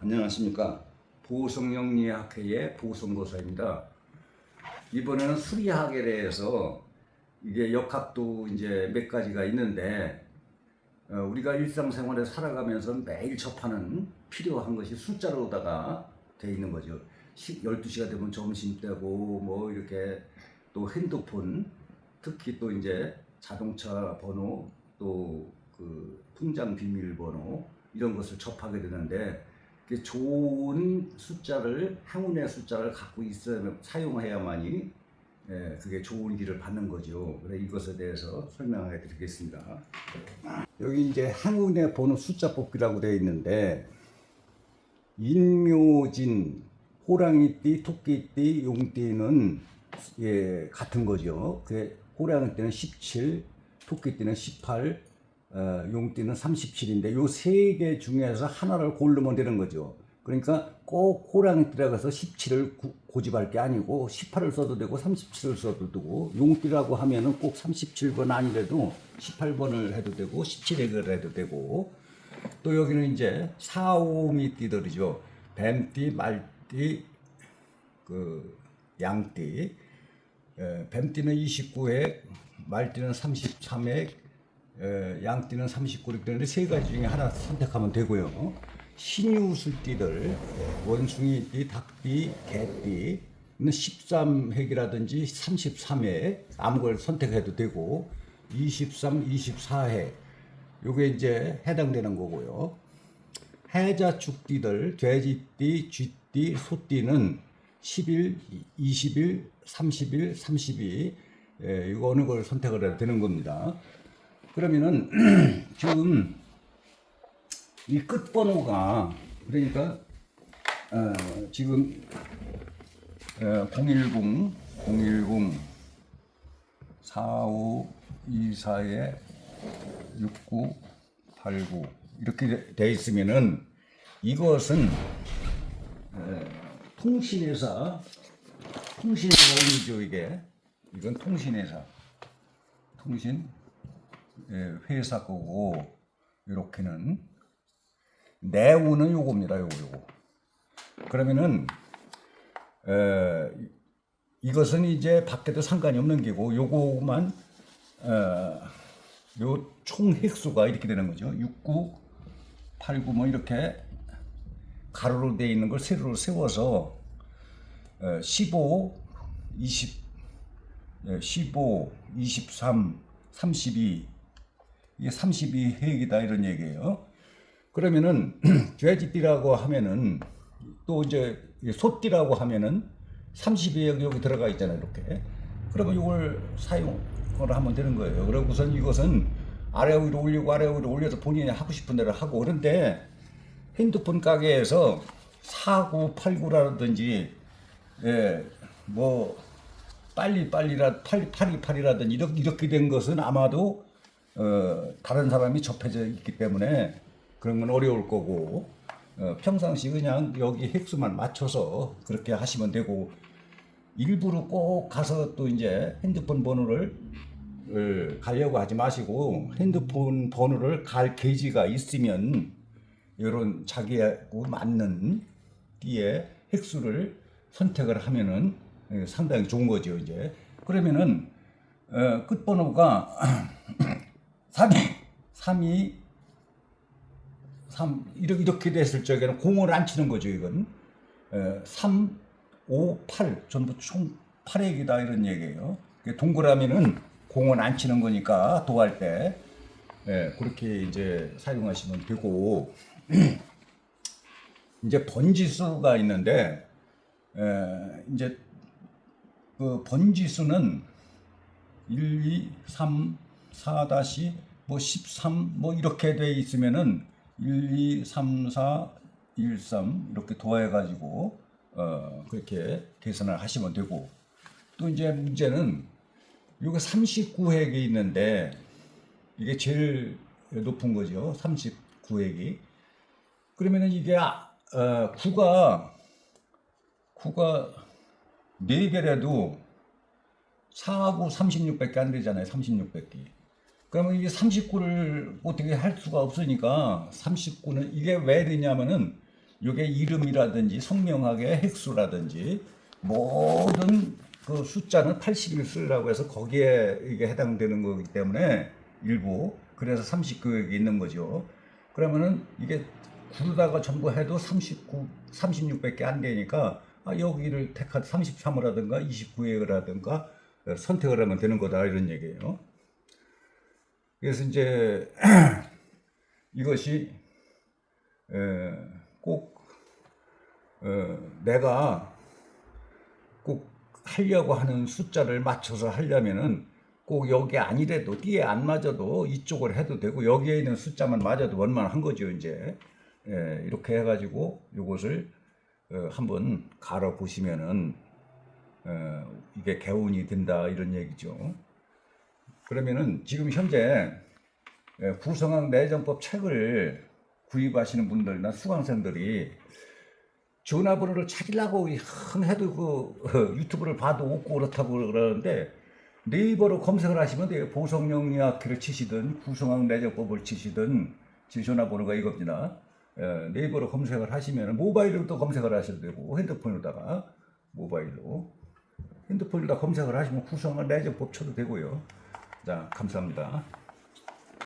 안녕하십니까 보성영리학회의 보성고사입니다. 이번에는 수리학에 대해서 이게 역학도 이제 몇 가지가 있는데 어, 우리가 일상생활에 살아가면서 매일 접하는 필요한 것이 숫자로다가 돼 있는 거죠. 시, 12시가 되면 점심때고 뭐 이렇게 또 핸드폰 특히 또 이제 자동차 번호 또 그 통장 비밀번호 이런 것을 접하게 되는데 좋은 숫자를 행운의 숫자를 갖고 있어 사용해야만이 예, 그게 좋은 길을 받는 거죠. 그래 이것에 대해서 설명해 드리겠습니다. 여기 이제 행운의 번호 숫자 뽑기라고 되어 있는데 인묘진, 호랑이띠, 토끼띠, 용띠는 예, 같은 거죠. 그 호랑이띠는 17, 토끼띠는 18, 어, 용띠는 37인데 요 세 개 중에서 하나를 고르면 되는 거죠. 그러니까 꼭 호랑이띠라고 해서 17을 고집할 게 아니고 18을 써도 되고 37을 써도 되고 용띠라고 하면은 꼭 37번 아니래도 18번을 해도 되고 17액을 해도 되고 또 여기는 이제 사오미 띠들이죠. 뱀띠, 말띠, 그 양띠. 에, 뱀띠는 29액, 말띠는 33액, 에, 양띠는 39, 이렇게 되는데 세 가지 중에 하나 선택하면 되고요. 신유술띠들, 에, 원숭이띠, 닭띠, 개띠는 13핵이라든지 33핵 아무 걸 선택해도 되고 23, 24핵 요게 이제 해당되는 거고요. 해자축띠들 돼지띠, 쥐띠, 소띠는 10일, 20일, 30일, 32 예, 이거 어느 걸 선택을 해도 되는 겁니다. 그러면은 지금 이 끝번호가 그러니까 어, 지금 어, 010 010 4524에 6989 이렇게 돼- 돼 있으면은 이것은 에, 통신회사 통신회사 운이죠 이게. 이건 통신회사. 통신 예, 회사 거고 이렇게는 내우는 요겁니다 요거 요거 그러면은 에, 이것은 이제 밖에도 상관이 없는 게고 요거만 어, 요총 획수가 이렇게 되는 거죠. 69, 89 뭐 이렇게 가로로 되어 있는 걸 세로로 세워서 어, 15, 20, 예, 15, 23, 32 이게 32 획이다 이런 얘기예요. 그러면은 돼지띠라고 하면은 또 이제 이 소띠라고 하면은 32획 여기 들어가 있잖아요 이렇게. 그러면 이걸 사용을 하면 되는 거예요. 그리고 우선 이것은 아래 위로 올리고 아래 위로 올려서 본인이 하고 싶은 대로 하고 그런데 핸드폰 가게에서 4989라든지 예, 뭐 빨리 빨리라 팔 팔이 팔이라든지 이렇게 이렇게 된 것은 아마도 어, 다른 사람이 접해져 있기 때문에 그런 건 어려울 거고 어, 평상시 그냥 여기 획수만 맞춰서 그렇게 하시면 되고 일부러 꼭 가서 또 이제 핸드폰 번호를 을 가려고 하지 마시고 핸드폰 번호를 갈 계지가 있으면 이런 자기하고 맞는 띠의 획수를 선택을 하면은 예, 상당히 좋은 거죠 이제. 그러면은 어, 끝번호가 3이 3이 3 이렇게 이렇게 됐을 적에는 공을 안 치는 거죠 이건 에, 3, 5, 8 전부 총 8액이다 이런 얘기예요. 동그라미는 공은 안 치는 거니까 도할 때 예, 그렇게 이제 사용하시면 되고 이제 번지수가 있는데 에, 이제 그 번지수는 1, 2, 3, 4 다시 뭐 13, 뭐 이렇게 돼 있으면은 1, 2, 3, 4, 1, 3 이렇게 도해가지고 어 그렇게 계산을 하시면 되고 또 이제 문제는 요게 39획이 있는데 이게 제일 높은 거죠. 39획이. 그러면은 이게 아, 어, 9가 9가 4개라도 4하고 36밖에 안 되잖아요. 36밖에. 그러면 이게 39를 어떻게 할 수가 없으니까 39는 이게 왜 되냐면은 요게 이름이라든지 성명학의 획수라든지 모든 그 숫자는 80을 쓰라고 해서 거기에 이게 해당되는 거기 때문에 일부 그래서 39획이 있는 거죠. 그러면은 이게 구르다가 전부 해도 39, 36밖에 안 되니까 아, 여기를 택하 33을 하든가 29획을 하든가 선택을 하면 되는 거다 이런 얘기예요. 그래서 이제 이것이 에, 꼭 어, 내가 꼭 하려고 하는 숫자를 맞춰서 하려면은 꼭 여기 아니래도 띠에 안 맞아도 이쪽을 해도 되고 여기에 있는 숫자만 맞아도 원만한 거죠 이제 예, 이렇게 해가지고 이것을 어, 한번 갈아 보시면은 어, 이게 개운이 된다 이런 얘기죠. 그러면은 지금 현재 예, 구성학 내정법 책을 구입하시는 분들이나 수강생들이 전화번호를 찾으려고 흥 해도 그 유튜브를 봐도 없고 그렇다고 그러는데 네이버로 검색을 하시면 돼요. 보성영리학회를 치시든 구성학 내정법을 치시든 제 전화번호가 이겁니다. 예, 네이버로 검색을 하시면 모바일로도 검색을 하셔도 되고 핸드폰으로다가 모바일로 핸드폰에다 검색을 하시면 구성학 내정법 쳐도 되고요. 자 감사합니다.